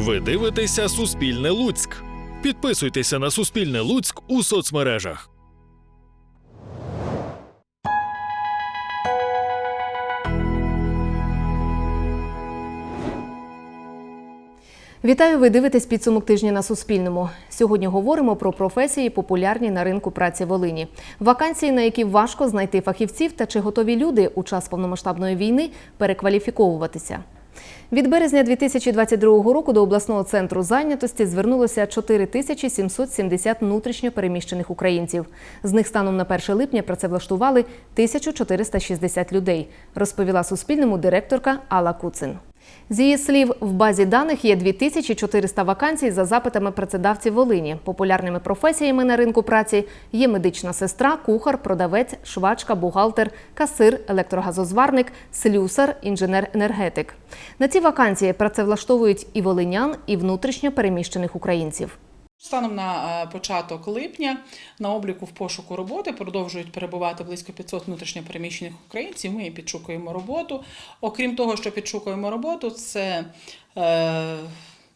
Ви дивитеся Суспільне Луцьк. Підписуйтеся на Суспільне Луцьк у соцмережах. Вітаю, ви дивитесь підсумок тижня на Суспільному. Сьогодні говоримо про професії, популярні на ринку праці Волині. Вакансії, на які важко знайти фахівців, та чи готові люди у час повномасштабної війни перекваліфіковуватися. Від березня 2022 року до обласного центру зайнятості звернулося 4770 внутрішньо переміщених українців. З них станом на 1 липня працевлаштували 1460 людей, розповіла Суспільному директорка Алла Куцин. З її слів, в базі даних є 2400 вакансій за запитами працедавців Волині. Популярними професіями на ринку праці є медична сестра, кухар, продавець, швачка, бухгалтер, касир, електрогазозварник, слюсар, інженер-енергетик. На ці вакансії працевлаштовують і волинян, і внутрішньо переміщених українців. Станом на е, початок липня на обліку в пошуку роботи продовжують перебувати близько 500 внутрішньопереміщених українців. Ми підшукуємо роботу. Окрім того, що підшукуємо роботу, це е,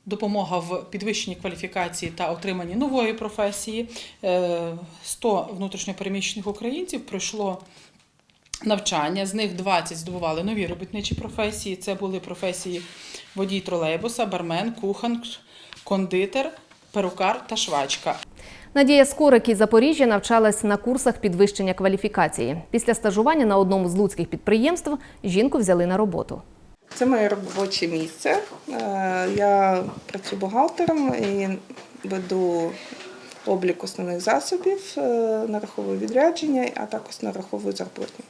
допомога в підвищенні кваліфікації та отриманні нової професії. Е, 100 внутрішньопереміщених українців пройшло. Навчання з них 20 здобували нові робітничі професії. Це були професії водій тролейбуса, бармен, кухан, кондитер, перукар та швачка. Надія Скорик із Запоріжжя навчалась на курсах підвищення кваліфікації. Після стажування на одному з луцьких підприємств жінку взяли на роботу. Це моє робоче місце. Е, Я працюю бухгалтером і веду облік основних засобів, е, нараховую відрядження, а також нараховую зарплатні.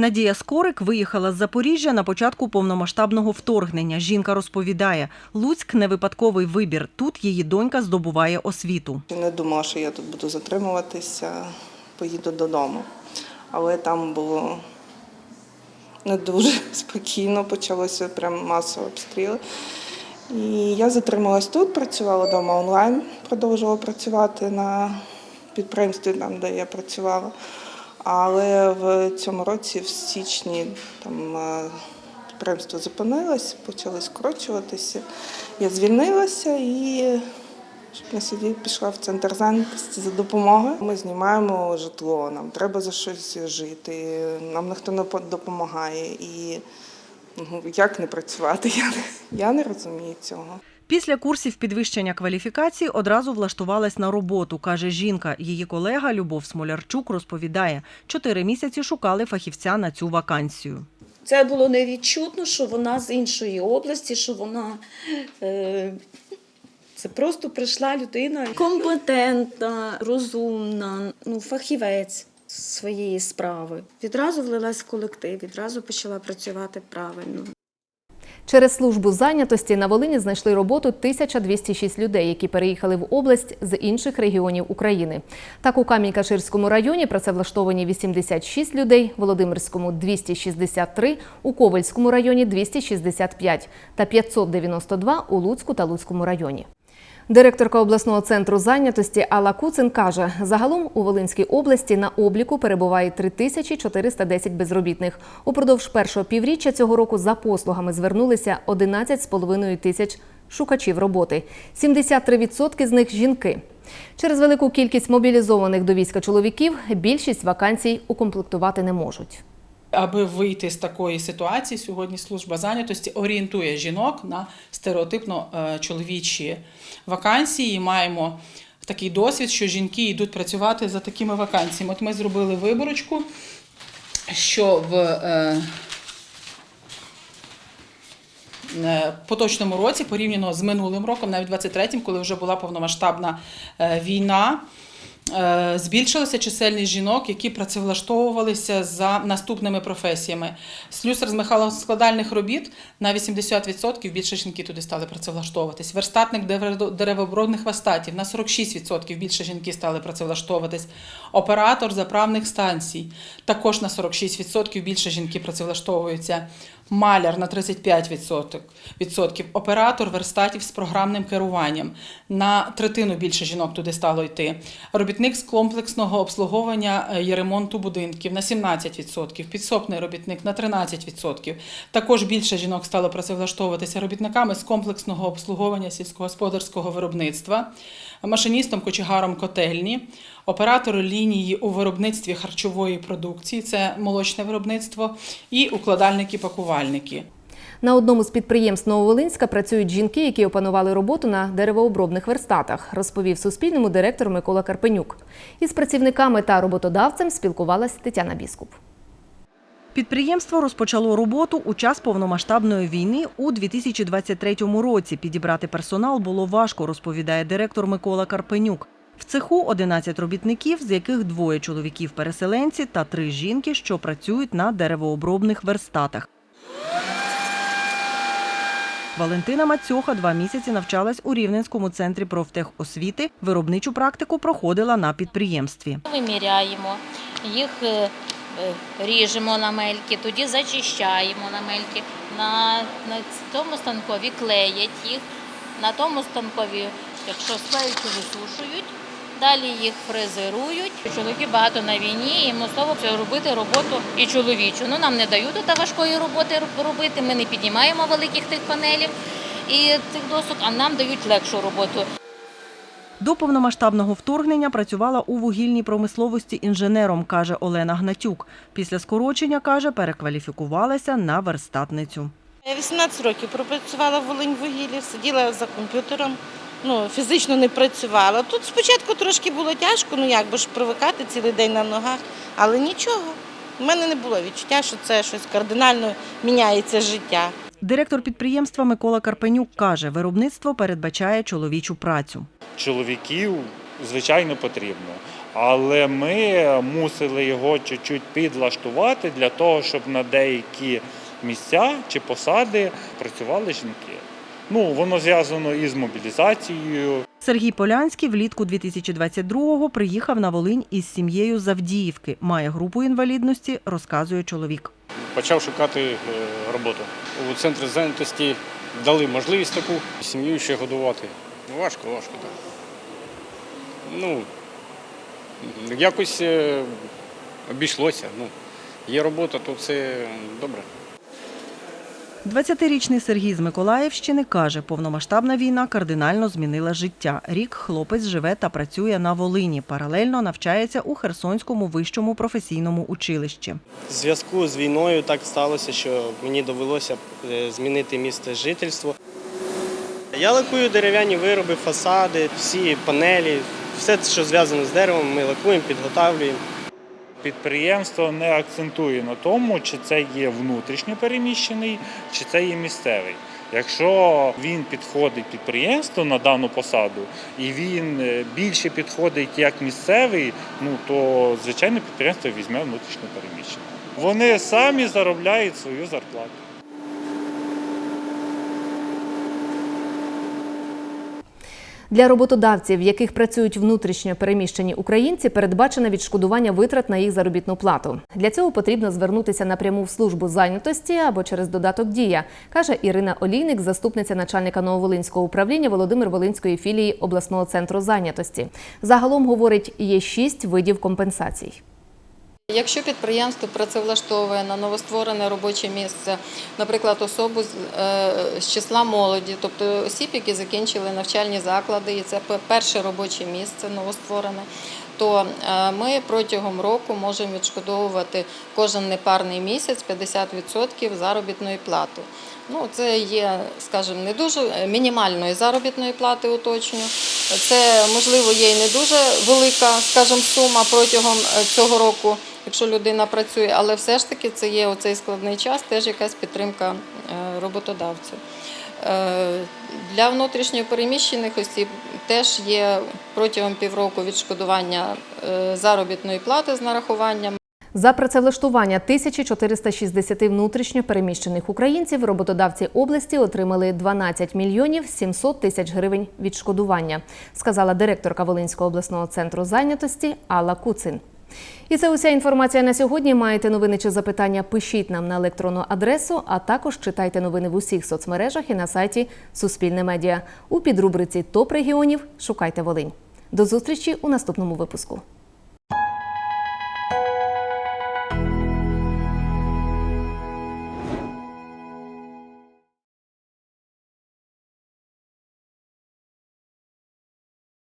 Надія Скорик виїхала з Запоріжжя на початку повномасштабного вторгнення. Жінка розповідає, Луцьк не випадковий вибір. Тут її донька здобуває освіту. Не думала, що я тут буду затримуватися, поїду додому. Але там було не дуже спокійно, почалося прям масові обстріли. І я затрималась тут, працювала вдома онлайн, продовжувала працювати на підприємстві, там, де я працювала. Але в цьому році, в січні, там е, підприємство зупинилось, почали скорочуватися. Я звільнилася і не сидіти, пішла в центр зайнятості за допомогою. Ми знімаємо житло, нам треба за щось жити, нам ніхто не по- допомагає. І ну, як не працювати? Я не розумію цього. Після курсів підвищення кваліфікації одразу влаштувалась на роботу, каже жінка. Її колега Любов Смолярчук розповідає, чотири місяці шукали фахівця на цю вакансію. Це було невідчутно, що вона з іншої області, що вона е, це просто прийшла людина компетентна, розумна, ну, фахівець своєї справи. Відразу влилась в колектив, відразу почала працювати правильно. Через службу зайнятості на Волині знайшли роботу 1206 людей, які переїхали в область з інших регіонів України. Так, у Кам'янь-Каширському районі працевлаштовані 86 людей, Володимирському 263, у Ковальському районі 265 та 592 у Луцьку та Луцькому районі. Директорка обласного центру зайнятості Алла Куцин каже, загалом у Волинській області на обліку перебуває 3410 безробітних. Упродовж першого півріччя цього року за послугами звернулися 11,5 тисяч шукачів роботи. 73% з них жінки. Через велику кількість мобілізованих до війська чоловіків більшість вакансій укомплектувати не можуть. Аби вийти з такої ситуації, сьогодні служба зайнятості орієнтує жінок на стереотипно е, чоловічі вакансії. І Маємо такий досвід, що жінки йдуть працювати за такими вакансіями. От ми зробили виборочку, що в е, е, поточному році, порівняно з минулим роком, навіть 23-м, коли вже була повномасштабна війна. Е, Збільшилася чисельність жінок, які працевлаштовувалися за наступними професіями. Слюсар з механоскладальних робіт на 80% більше жінки туди стали працевлаштовуватись. Верстатник дерево- деревообробних вастатів на 46% більше жінки стали працевлаштовуватись. Оператор заправних станцій також на 46% більше жінки працевлаштовуються. маляр на 35%, відсотків, оператор верстатів з програмним керуванням. На третину більше жінок туди стало йти. Робітник з комплексного обслуговування е, і ремонту будинків на 17%, підсобний робітник на 13%. Також більше жінок стало працевлаштовуватися робітниками з комплексного обслуговування сільськогосподарського виробництва, машиністом кочегаром котельні, оператору лінії у виробництві харчової продукції, це молочне виробництво, і укладальники-пакувальники. На одному з підприємств Нововолинська працюють жінки, які опанували роботу на деревообробних верстатах, розповів Суспільному директор Микола Карпенюк. Із працівниками та роботодавцем спілкувалась Тетяна Біскуп. Підприємство розпочало роботу у час повномасштабної війни у 2023 році. Підібрати персонал було важко, розповідає директор Микола Карпенюк. В цеху 11 робітників, з яких двоє чоловіків-переселенці та три жінки, що працюють на деревообробних верстатах. Валентина Мацьоха два місяці навчалась у Рівненському центрі профтехосвіти. Виробничу практику проходила на підприємстві. Виміряємо, їх е, е, ріжемо на мельки, тоді зачищаємо на мельки. На, на тому станкові клеять їх, на тому станкові, якщо склеють, висушують. Далі їх фрезерують. Чоловіки багато на війні, і мусово робити роботу і чоловічу. Ну нам не дають та важкої роботи робити. Ми не піднімаємо великих тих панелів і цих досок, а нам дають легшу роботу. До повномасштабного вторгнення працювала у вугільній промисловості інженером, каже Олена Гнатюк. Після скорочення, каже, перекваліфікувалася на верстатницю. Я 18 років пропрацювала в Волиньвугіллі, сиділа за комп'ютером, ну, фізично не працювала. Тут спочатку трошки було тяжко, ну як, бо ж привикати цілий день на ногах, але нічого. У мене не було відчуття, що це щось кардинально міняється життя. Директор підприємства Микола Карпенюк каже, виробництво передбачає чоловічу працю. чоловіків, звичайно, потрібно. Але ми мусили його чуть-чуть підлаштувати для того, щоб на деякі місця чи посади працювали жінки. Ну, воно зв'язано із мобілізацією, Сергій Полянський влітку 2022-го приїхав на Волинь із сім'єю з Авдіївки. Має групу інвалідності, розказує чоловік. почав шукати е, роботу. У центрі зайнятості дали можливість таку сім'ю ще годувати. Важко, важко так. Ну, якось е, обійшлося. Ну, є робота, то це добре. 20-річний Сергій з Миколаївщини каже, повномасштабна війна кардинально змінила життя. Рік хлопець живе та працює на Волині. Паралельно навчається у Херсонському вищому професійному училищі. В зв'язку з війною так сталося, що мені довелося е, змінити місце жительства. Я лакую дерев'яні вироби, фасади, всі панелі, все, що зв'язано з деревом, ми лакуємо, підготавлюємо. Підприємство не акцентує на тому, чи це є внутрішньо переміщений, чи це є місцевий. Якщо він підходить підприємству на дану посаду і він е, більше підходить як місцевий, ну то звичайно підприємство візьме внутрішньо переміщення. Вони самі заробляють свою зарплату. Для роботодавців, в яких працюють внутрішньо переміщені українці, передбачено відшкодування витрат на їх заробітну плату. Для цього потрібно звернутися напряму в службу зайнятості або через додаток Дія, каже Ірина Олійник, заступниця начальника Нововолинського управління Володимир Волинської філії обласного центру зайнятості. Загалом говорить, є шість видів компенсацій. Якщо підприємство працевлаштовує на новостворене робоче місце, наприклад, особу з, е, з числа молоді, тобто осіб, які закінчили навчальні заклади, і це перше робоче місце новостворене, то е, ми протягом року можемо відшкодовувати кожен непарний місяць 50% заробітної плати. Ну, це є, скажімо, не дуже е, мінімальної заробітної плати уточню. Це, можливо, є і не дуже велика, скажімо, сума протягом е, цього року, якщо людина працює, але все ж таки це є оцей складний час, теж якась підтримка роботодавця. Е, Для внутрішньопереміщених осіб теж є протягом півроку відшкодування е, заробітної плати з нарахуванням. За працевлаштування 1460 внутрішньо переміщених українців роботодавці області отримали 12 мільйонів 700 тисяч гривень відшкодування, сказала директорка Волинського обласного центру зайнятості Алла Куцин. І це уся інформація на сьогодні. Маєте новини чи запитання? Пишіть нам на електронну адресу, а також читайте новини в усіх соцмережах і на сайті Суспільне медіа. У підрубриці Топ регіонів шукайте Волинь. До зустрічі у наступному випуску.